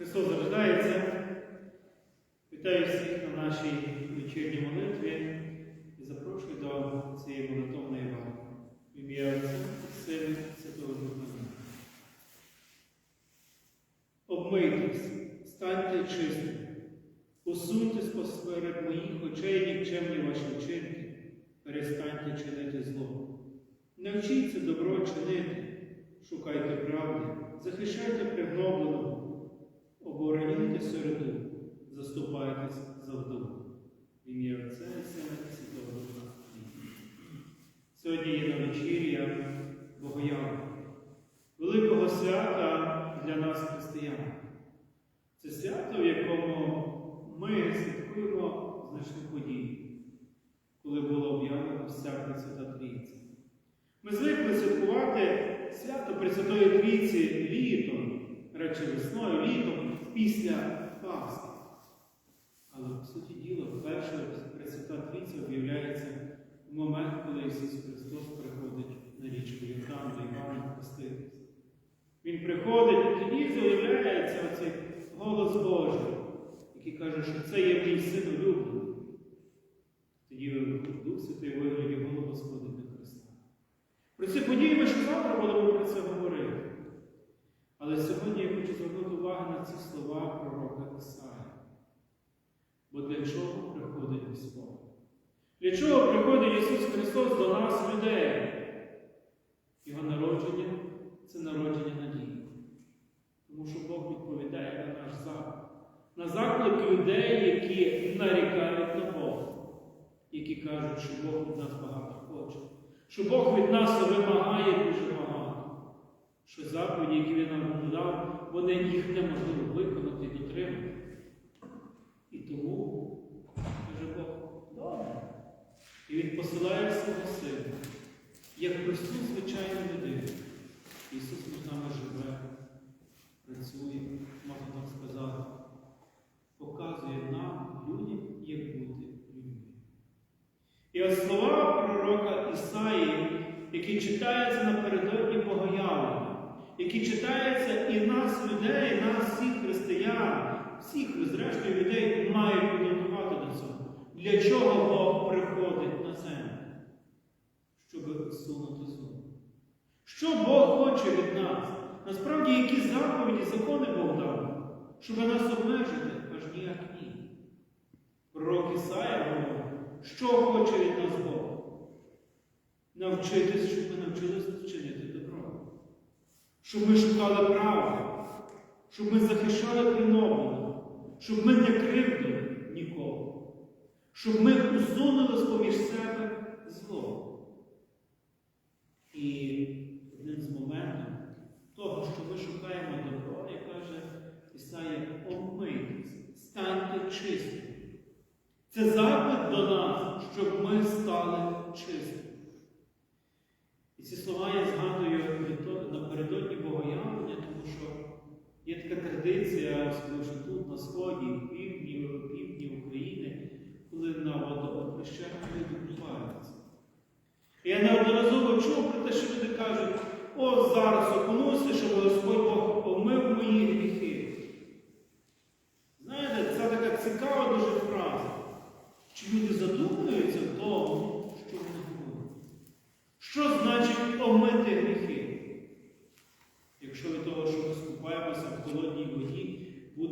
Христос рождається. Вітаю всіх на нашій вечірній молитві і запрошую до цієї молитовної ваги. В ім'я Отця, Сина Святого Духа. Обмийтесь, станьте чистими, усуньтесь посеред моїх очей нікчемні ваші вчинки, перестаньте чинити зло. Навчіться добро чинити, шукайте правди, захищайте пригнобленого, обороняйте середу, заступайтесь за вдову. В ім'я Отця і Сина і Святого Духа. Сьогодні є на вечір'я Богоява, великого свята для нас, християн. Це свято, в якому Він приходить і тоді з'являється оцей голос Божий, який каже, що це є мій син улюблений. Тоді Дух Святий вигляді сходить на Христа. Про ці події ми ще завтра будемо про це говорити. Але сьогодні я хочу звернути увагу на ці слова пророка Ісаї. Бо для чого приходить Господь? Для чого приходить Ісус Христос до нас, людей? Його народження це народження надії. Тому що Бог відповідає на наш заклик. На заклик людей, які нарікають на Бога, які кажуть, що Бог від нас багато хоче, що Бог від нас вимагає дуже багато, що заповіді, які Він нам дав, вони їх неможливо виконати і дотримати. І тому, каже Бог, добре. І Він посилає свого сина, як просту звичайну людину. Ісус між нами живе, працює, можна так сказати, показує нам, людям, як бути людьми. І от слова пророка Ісаї, які читаються напередодні Богоявлення, які читаються і нас, людей, і нас, всіх християн, всіх, зрештою, людей мають підготувати до цього. Для чого Бог приходить на землю? Щоб усунути зло. Що Бог хоче від нас? Насправді, які заповіді, закони Бог дав, щоб нас обмежити, аж ніяк ні. Пророк Ісая говорить, що хоче від нас Бог? Навчитись, щоб ми навчилися чинити добро. Щоб ми шукали правди, щоб ми захищали принобленого, щоб ми не кривдили нікого, щоб ми усунули з-поміж себе зло. І одним з моментів того, що ми шукаємо добро, як каже Ісая, обмийтесь, станьте чистими. Це запит до нас, щоб ми стали чистими. І ці слова я згадую напередодні Богоявлення, тому що є така традиція, особливо тут, на сході, півдні, півдні України, коли на водохрещах люди купаються. Я неодноразово чув про те, що люди кажуть, о, зараз окунуся, щоб Господь Бог омив мої гріхи. Знаєте, це така цікава дуже фраза. Чи люди задумуються в тому, що вони говорять? Що значить омити гріхи? Якщо від того, що ми скупаємося в холодній воді,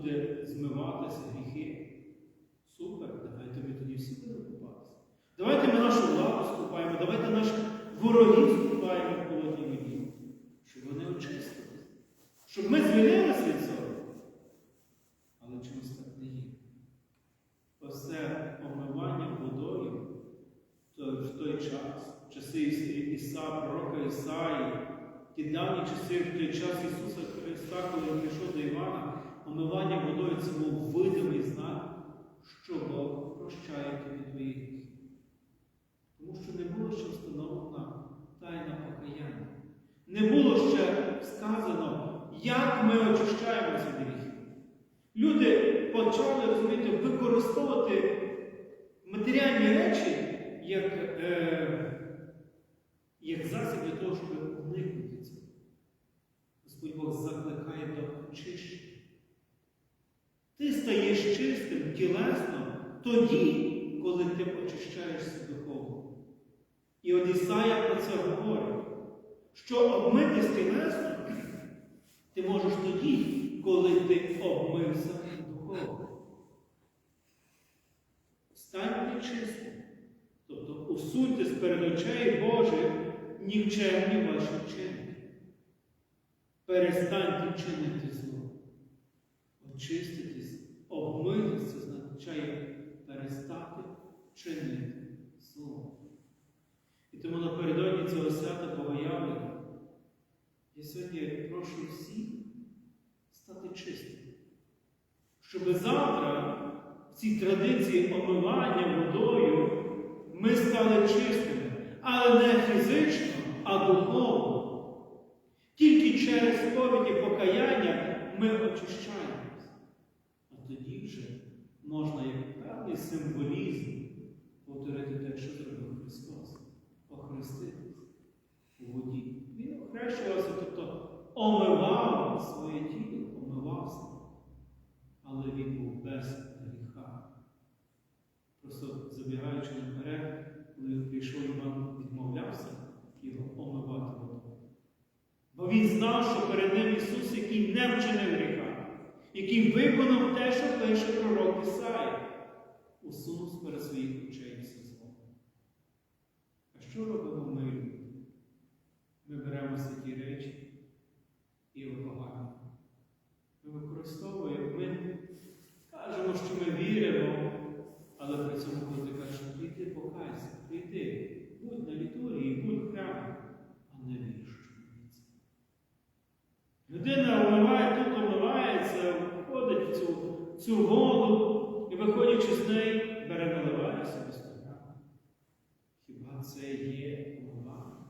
буде змиватися гріхи, супер, давайте ми тоді всі будемо купатися. Давайте ми нашу владу скупаємо, давайте наших ворогів скупаємо в холодній воді, щоб вони очистилися, щоб ми звільнилися від цього. Але чомусь так не є. Оце омивання водою то в той час, в часи Іса, пророка Ісаї, ті давні часи, в той час Ісуса Христа, коли Він прийшов до Івана, омивання водою це був видимий знак, що Бог прощає тобі твої гріхи. Тому що не було ще встановлена тайна покаяння. Не було ще сказано, як ми очищаємо ці гріхи. Люди почали розумієте, використовувати матеріальні речі як, е, як засіб для того, щоб уникнути цього. Господь Бог закликає до очищення. Чистим тілесно тоді, коли ти очищаєшся духовно. І от про це говорить, що обмитись тілесно ти можеш тоді, коли ти обмився духовно. Станьте чистим, тобто усуньтесь перед очей Божих нікчемні ваші вчинки. Перестаньте чинити зло. Очиститись, обмитись, це означає перестати чинити зло. І тому напередодні цього свята Богоявлення я сьогодні прошу всіх стати чистими, щоб завтра в цій традиції омивання водою ми стали чистими, але не фізично, а духовно. Тільки через сповідь і покаяння ми очищаємось. А можна як певний символізм повторити те, що зробив Христос, охреститись у воді. Він охрещувався, тобто омивав своє тіло, омивався, але він був без гріха. Просто забігаючи наперед, коли прийшов Іван, відмовлявся його омивати водою. Бо він знав, що перед ним Ісус, який не вчинив гріха, який виконав те, що пише пророк Ісаїя, усунув перед своїх очей все зло. А що робимо ми? Ми беремо святі речі і опогаємо. Ми використовуємо, ми кажемо, що ми віримо, але при цьому, коли ти кажеш, прийди, покайся, прийди, будь на літургії, будь в храмі, а не віриш, що молиться. Людина омиває, тут омивається, входить в цю, цю воду і, виходячи з неї, бере наливає собі стакан. Хіба це є омивання,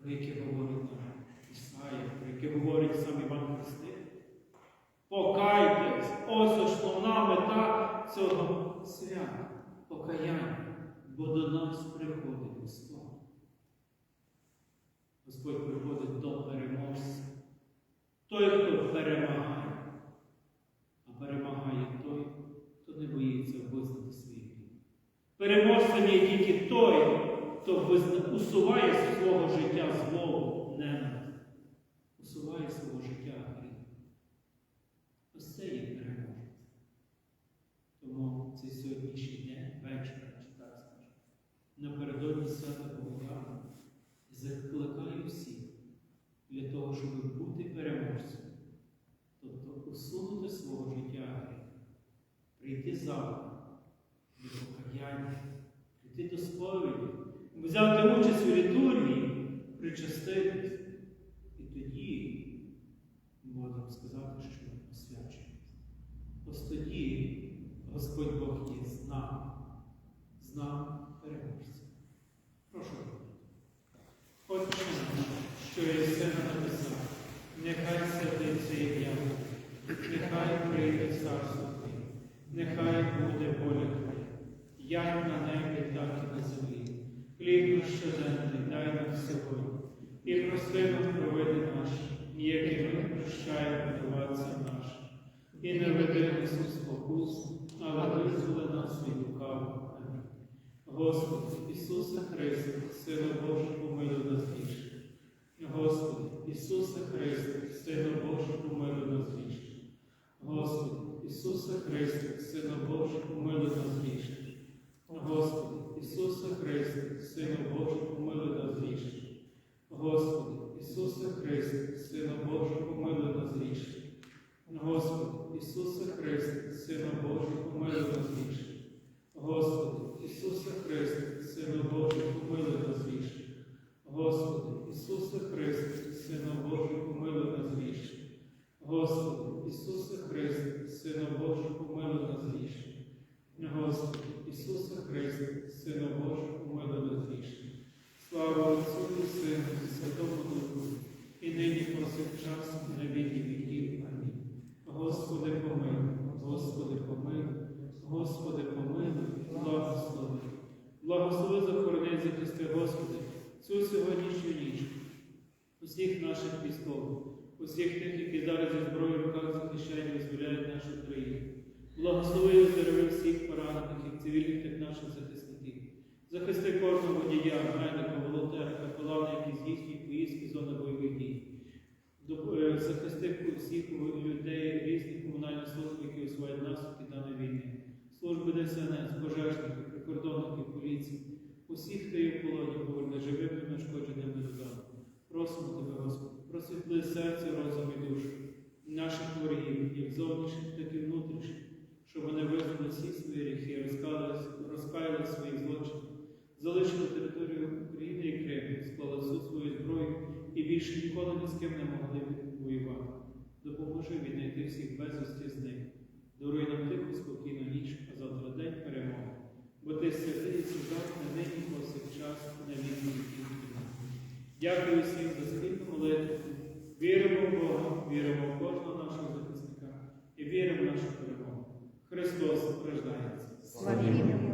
про яке говорить нам Ісая, про яке говорить сам Іван Хреститель? Покайтесь! Ось основна мета цього свята покаяння, бо до нас приходить Господь. Господь приходить до переможця. Той, хто перемагає, а перемагає той, хто не боїться визнати свій. Переможцем є тільки той, хто усуває з свого життя злого ненависть, усуває з свого життя гріх. Ось це є переможець. Тому цей сьогоднішній день, вечір, чи так скажу, напередодні свята Бога, закликаю всіх для того, щоб бути переможцем, тобто усунути свого життя прийти завтра до покаяння, прийти до сповіді, взяти участь у літургії, причаститись. І тоді можемо сказати, що ми освячуємося. Ось тоді Господь Бог є з нами, з нами переможця. Прошу. Отче наш, що єси на небесах, нехай святиться ім'я, Твоє, нехай прийде царство Твоє, нехай буде воля Твоя, як на небі, так і на землі. Хліб наш щоденний дай нам сьогодні, і прости нам провини наші, які ми прощаємо винуватцям нашим. І не веди нас у спокусу, але визволи нас від лукавого. Господи, Ісусе Христе, Сина Божий, помилуй нас грішних. Господи, Ісусе Христе, Сина Божий, помилуй нас грішних. Господи, Ісусе Христе, Сина Божий, помилуй нас грішних. Господи, Ісусе Христе, Сина Божий, помилуй нас грішних. Господи, Ісусе Христе, Сина Божий, помилуй нас грішних. Господи, Ісусе Христе, Сина Божий, помилуй нас грішних. Господи, Ісусе Христе, Сина Божий, помилуй нас грішних. Господи, Ісусе Христе, Сина Божий, помилуй нас грішних. Господи, Ісусе Христе, Сина Божий, помилуй нас грішних. Господи, Ісусе Христе, Сина Божий, помилуй нас грішних. Слава Отцю і Сину і Святому Духу, і нині повсякчас, і на віки віків. Амінь. Господи, помилуй, Господи, помилуй, Господи, помилуй, благослови. Благослови, захорони, захисти, Господи, цю сьогоднішню ніч, усіх наших військових, усіх тих, які зараз зі зброєю в руках захищають і визволяють нашу країну. Благослови і всіх поранених, як цивільних, і наших захисників. Захисти кожного водія, медика, волонтера, капелана, які здійснюють поїздки зони бойових Захисти всіх людей різних комунальних служб, які усувають наслідки даної війни. Служби ДСНС, пожежників, прикордонників, поліції. Усіх, хто є в полоні, поверне живими і нашкодженими додому. Просимо тебе, Господи, просвітли серце, розум і душу наших ворогів, як зовнішніх, так і внутрішніх, щоб вони визнали всі свої гріхи, в своїх злочинах, залишили територію України і Криму, склали всю свою зброю і більше ніколи ні з ким не могли воювати. Допоможи віднайти всіх безвісті з них. Даруй нам тиху, спокійну ніч, а завтра день перемоги. Бо ти святий і завжди нині повсякчас на віки віків. Дякую всім за спільну молитву. Віримо в Бога, віримо в кожного нашого захисника і віримо в нашу перемогу. Христос рождається. Славімо